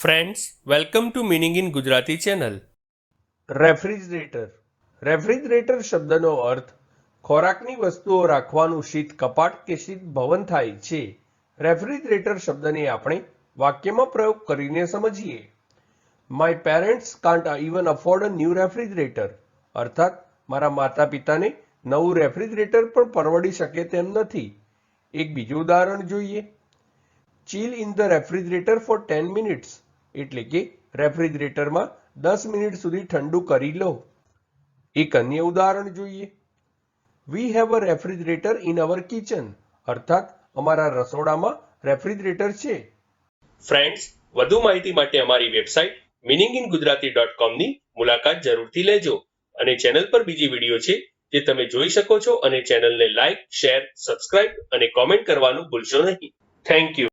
Friends welcome to meaning in Gujarati channel refrigerator refrigerator શબ્દનો અર્થ ખોરાકની વસ્તુઓ રાખવાનું શીત, કપાટ કે શીત ભવન થાય છે. રેફ્રિજરેટર શબ્દને આપણે વાક્યમાં પ્રયોગ કરીને સમજીએ. My parents can't even afford a new refrigerator અર્થાત, મારા માતા પિતાને નવું રેફ્રિજરેટર પણ પરવડી શકે તેમ નથી. એક બીજું ઉદાહરણ જોઈએ. Chill in the refrigerator for ten minutes એટલે કે રેફ્રિજરેટરમાં દસ મિનિટ સુધી ઠંડુ કરી લો. એક અન્ય ઉદાહરણ જોઈએ. We have a refrigerator in our kitchen અર્થાત, અમારા રસોડામાં રેફ્રિજરેટર છે. ફ્રેન્ડ્સ વધુ માહિતી માટે અમારી website meaning in Gujarati dot કોમની મુલાકાત જરૂરથી લેજો. અને ચેનલ પર બીજી વીડિયો છે જે તમે જોઈ શકો છો અને ચેનલને લાઇક શેર સબસ્ક્રાઇબ અને કોમેન્ટ કરવાનું ભૂલશો નહીં. Thank you